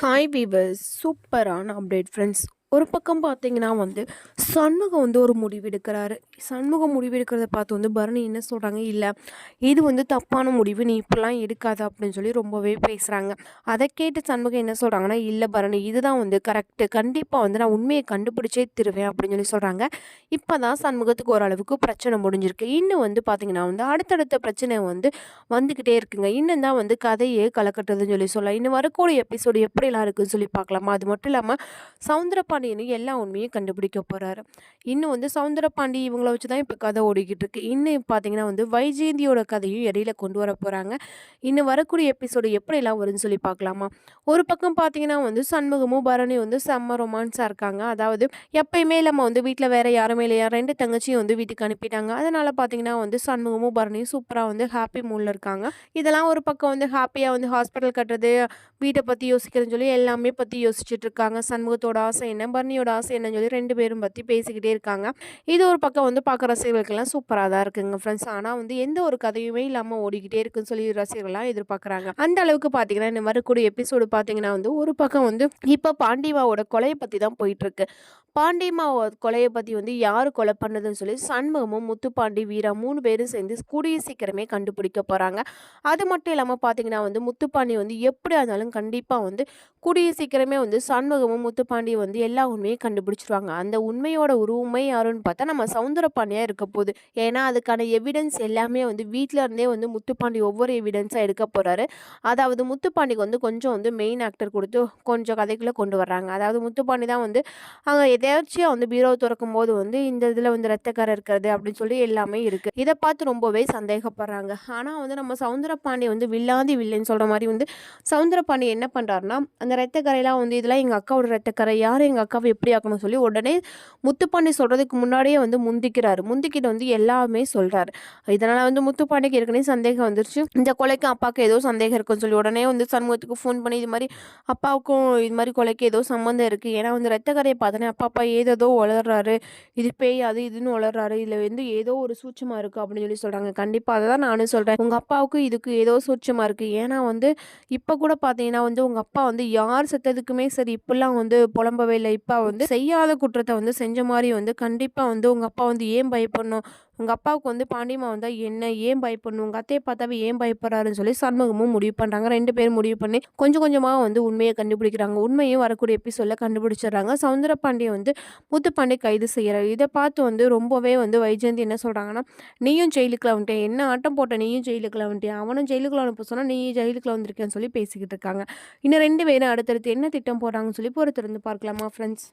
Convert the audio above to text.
Hi viewers சூப்பரான update friends ஒரு பக்கம் பார்த்தீங்கன்னா வந்து சண்முகம் வந்து ஒரு முடிவெடுக்கிறாரு. சண்முகம் முடிவெடுக்கிறத பார்த்து வந்து பரணி என்ன சொல்கிறாங்க இல்லை இது வந்து தப்பான முடிவு. நீ இப்படிலாம் எடுக்காது அப்படின்னு சொல்லி ரொம்பவே பேசுகிறாங்க அதை கேட்டு சண்முகம் என்ன சொல்கிறாங்கன்னா இல்லை பரணி இதுதான் வந்து கரெக்டு கண்டிப்பாக வந்து நான் உண்மையை கண்டுபிடிச்சே திருவேன் அப்படின்னு சொல்லி சொல்கிறாங்க இப்போ தான் சண்முகத்துக்கு ஓரளவுக்கு பிரச்சனை முடிஞ்சிருக்கு. இன்னும் வந்து பார்த்திங்கன்னா வந்து அடுத்தடுத்த பிரச்சனை வந்து வந்துக்கிட்டே இருக்குங்க. இன்னும் தான் வந்து கதையே கலக்கட்டுறதுன்னு சொல்லி சொல்லலாம் இன்னும் வரக்கூடிய எபிசோடு எப்படிலாம் இருக்குதுன்னு சொல்லி பார்க்கலாமா? அது மட்டும் இல்லாமல் சவுந்தரப்பா பாண்டியனும் எல்லா உண்மையும் கண்டுபிடிக்க போகிறாரு இன்னும் வந்து சவுந்தரபாண்டி இவங்கள வச்சு தான் இப்போ கதை ஓடிக்கிட்டு இருக்கு. இன்னும் பார்த்தீங்கன்னா வந்து வைஜெயந்தியோட கதையும் இடையில கொண்டு வர போகிறாங்க இன்னும் வரக்கூடிய எபிசோடு எப்படிலாம் வரும்னு சொல்லி பார்க்கலாமா ஒரு பக்கம் பார்த்தீங்கன்னா வந்து சண்முகமும் பரணி வந்து செம்ம ரொமான்ஸாக இருக்காங்க. அதாவது எப்பயுமே நம்ம வந்து வீட்டில் வேற யாருமே இல்லையா? ரெண்டு தங்கச்சியும் வந்து வீட்டுக்கு அனுப்பிட்டாங்க. அதனால் பார்த்தீங்கன்னா வந்து சண்முகமும் பரணியும் சூப்பராக வந்து ஹாப்பி மூடில் இருக்காங்க. இதெல்லாம் ஒரு பக்கம் வந்து ஹாப்பியாக வந்து ஹாஸ்பிட்டல் கட்டுறது வீட்டை பற்றி யோசிக்கிறதுன்னு சொல்லி எல்லாமே பற்றி யோசிச்சுட்டு இருக்காங்க. சண்முகத்தோட ஆசை என்ன? பர்னியோட ஆசை என்னன்னு சொல்லி ரெண்டு பேரும் பற்றி பேசிக்கிட்டே இருக்காங்க. இது ஒரு பக்கம் வந்து பார்க்க ரசிகர்களுக்கெல்லாம் சூப்பராக தான் இருக்குங்க ஃப்ரெண்ட்ஸ் ஆனால் வந்து எந்த ஒரு கதையுமே இல்லாமல் ஓடிக்கிட்டே இருக்குன்னு சொல்லி ரசிகர்கள்லாம் எதிர்பார்க்குறாங்க. அந்த அளவுக்கு பார்த்தீங்கன்னா இந்த வரக்கூடிய எபிசோடு பார்த்தீங்கன்னா வந்து ஒரு பக்கம் வந்து இப்போ பாண்டிமாவோட கொலையை பற்றி தான் போயிட்டுருக்கு. பாண்டிமாவோட கொலையை பற்றி வந்து யார் கொலை பண்ணதுன்னு சொல்லி சண்முகமும் முத்துப்பாண்டி வீரா மூணு பேரும் சேர்ந்து கூடிய சீக்கிரமே கண்டுபிடிக்க போகிறாங்க அது மட்டும் இல்லாமல் பார்த்தீங்கன்னா வந்து முத்துப்பாண்டி வந்து எப்படி இருந்தாலும் கண்டிப்பாக வந்து கூடிய சீக்கிரமே வந்து சண்முகமும் முத்துப்பாண்டி வந்து எல்லா உண்மையும் கண்டுபிடிச்சிருவாங்க. அந்த உண்மையோட உருவமே யாருன்னு பார்த்தா நம்ம சவுந்தரபாண்டியாக இருக்க போகுது ஏன்னா அதுக்கான எவிடன்ஸ் எல்லாமே வந்து வீட்டில் இருந்தே வந்து முத்துப்பாண்டி ஒவ்வொரு எவிடன்ஸாக எடுக்க போகிறாரு அதாவது முத்துப்பாண்டிக்கு வந்து கொஞ்சம் வந்து மெயின் ஆக்டர் கொடுத்து கொஞ்சம் கதைக்குள்ளே கொண்டு வர்றாங்க. அதாவது முத்துப்பாண்டி தான் வந்து அங்கே எதாச்சியாக வந்து பீரோ திறக்கும் போது வந்து இந்த இதில் வந்து ரத்தக்கரை இருக்கிறது அப்படின்னு சொல்லி எல்லாமே இருக்குது இதை பார்த்து ரொம்பவே சந்தேகப்படுறாங்க. ஆனால் வந்து நம்ம சவுந்தரபாண்டி வந்து வில்லாந்தி வில்லைன்னு சொல்கிற மாதிரி வந்து சவுந்தரபாண்டி என்ன பண்ணுறாருனா அந்த ரத்தக்கரையெல்லாம் வந்து இதெல்லாம் எங்கள் அக்காவோட ரத்தக்கரை யார் எங்கள் அக்காவை எப்படி ஆக்கணும்னு சொல்லி உடனே முத்துப்பாண்டி சொல்கிறதுக்கு முன்னாடியே வந்து முந்திக்கிறாரு. முந்திக்கிட்டு வந்து எல்லாமே சொல்கிறாரு இதனால் வந்து முத்துப்பாண்டிக்கு ஏற்கனவே சந்தேகம் வந்துருச்சு. இந்த கொலைக்கு அப்பாவுக்கு ஏதோ சந்தேகம் இருக்குன்னு சொல்லி உடனே வந்து சண்முகத்துக்கு ஃபோன் பண்ணி இது மாதிரி அப்பாவுக்கும் இது மாதிரி கொலைக்கு ஏதோ சம்மந்தம் இருக்குது ஏன்னா வந்து ரத்தக்கரையை பார்த்தோன்னே அப்பா அப்பா ஏதேதோ வளர்றாரு இது பேய் அது இதுன்னு வளர்றாரு இதில் வந்து ஏதோ ஒரு சூட்சமாக இருக்குது அப்படின்னு சொல்லி சொல்கிறாங்க கண்டிப்பாக அதை தான் நானும் சொல்கிறேன் உங்கள் அப்பாவுக்கு இதுக்கு ஏதோ சூட்சமாக இருக்குது ஏன்னா வந்து இப்போ கூட பார்த்தீங்கன்னா வந்து உங்கள் அப்பா வந்து யார் செத்ததுக்குமே சரி இப்படிலாம் வந்து புலம்பவே இல்லை. இப்போ வந்து செய்யாத குற்றத்தை வந்து செஞ்ச மாதிரி வந்து கண்டிப்பாக வந்து உங்கள் அப்பா வந்து ஏன் பயப்படணும்? உங்கள் அப்பாவுக்கு வந்து பாண்டியம்மா வந்தால் என்ன ஏன் பயப்படணும்? உங்கள் அத்தையை பார்த்தாவே ஏன் பயப்படுறாருன்னு சொல்லி சண்முகமும் முடிவு பண்ணுறாங்க ரெண்டு பேரும் முடிவு பண்ணி கொஞ்சம் கொஞ்சமாக வந்து உண்மையை கண்டுபிடிக்கிறாங்க. உண்மையும் வரக்கூடிய எபிசோடில் கண்டுபிடிச்சிடுறாங்க. சவுந்தர பாண்டியை வந்து முத்துப்பாண்டி கைது செய்கிறார் இதை பார்த்து வந்து ரொம்பவே வந்து வைஜெயந்தி என்ன சொல்கிறாங்கன்னா நீயும் ஜெயிலுக்குள்ள வந்துட்டேன் என்ன ஆட்டம் போட்ட நீயும் ஜெயிலுக்குள்ள வந்துட்டேன் அவனும் ஜெயிலுக்குள்ள அனுப்ப சொன்னால் நீ ஜெயிலுக்குள்ள வந்திருக்கேன்னு சொல்லி பேசிக்கிட்டு இருக்காங்க. இன்னும் ரெண்டு பேரும் அடுத்தடுத்து என்ன திட்டம் போடுறாங்கன்னு சொல்லி பொறுத்திருந்து பார்க்கலாமா ஃப்ரெண்ட்ஸ்